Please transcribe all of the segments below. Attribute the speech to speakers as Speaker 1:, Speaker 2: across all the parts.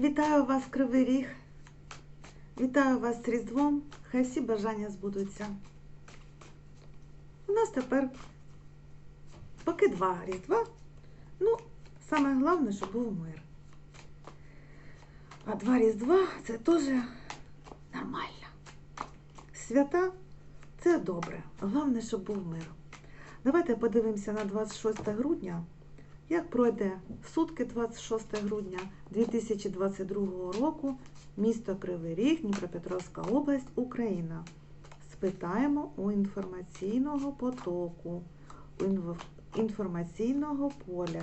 Speaker 1: Вітаю вас, Кривий Ріг. Вітаю вас з Різдвом. Хай всі бажання збудуться. У нас тепер поки два Різдва. Ну, саме головне, щоб був мир. А два Різдва це теж нормально. Свята це добре. Головне, щоб був мир. Давайте подивимося на 26 грудня. Як пройде сутки 26 грудня 2022 року місто Кривий Ріг, Дніпропетровська область, Україна? Спитаємо у інформаційного потоку, у інформаційного поля,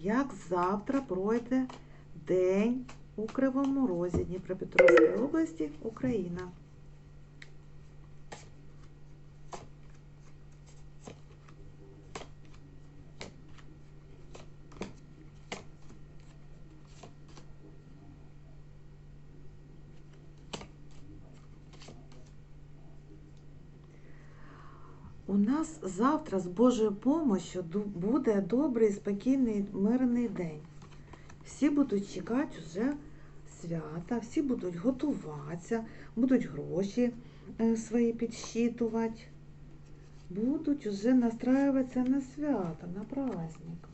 Speaker 1: як завтра пройде день у Кривому Розі Дніпропетровської області, Україна. У нас завтра з Божою помощью ду- буде добрий, спокійний, мирний день. Всі будуть чекати вже свята, всі будуть готуватися, будуть гроші е, свої підсчитувати, будуть вже настраюватися на свято, на праздник.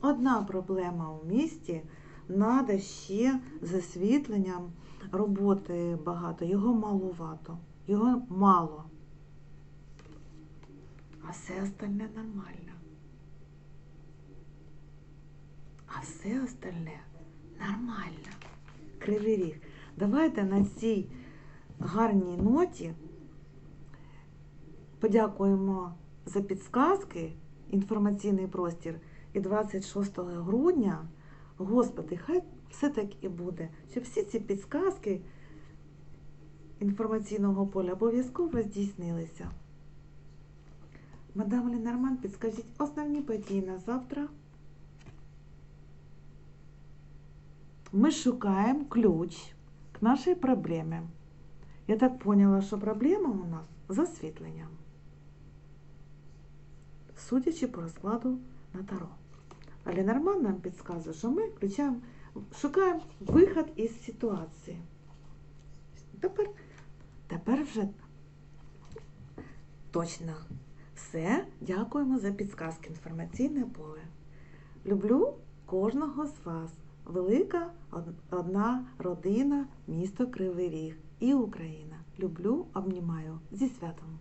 Speaker 1: Одна проблема у місті, треба ще з освітленням роботи багато, його малувато, його мало. А все остальне нормально. А все остальне нормально. Кривий ріг. Давайте на цій гарній ноті подякуємо за підсказки, інформаційний простір. І 26 грудня, Господи, хай все так і буде, щоб всі ці підсказки інформаційного поля обов'язково здійснилися. Мадам Ленорман, підскажіть основні події на завтра. Ми шукаємо ключ к нашій проблемі. Я так поняла, що проблема у нас з освітленням. Судячи по розкладу на Таро. А Ленорман нам підказує, що ми включаємо, шукаємо вихід із ситуації. Тепер, тепер вже точно все. Дякуємо за підсказки. Інформаційне поле. Люблю кожного з вас. Велика одна родина, місто Кривий Ріг і Україна. Люблю, обнімаю зі святом.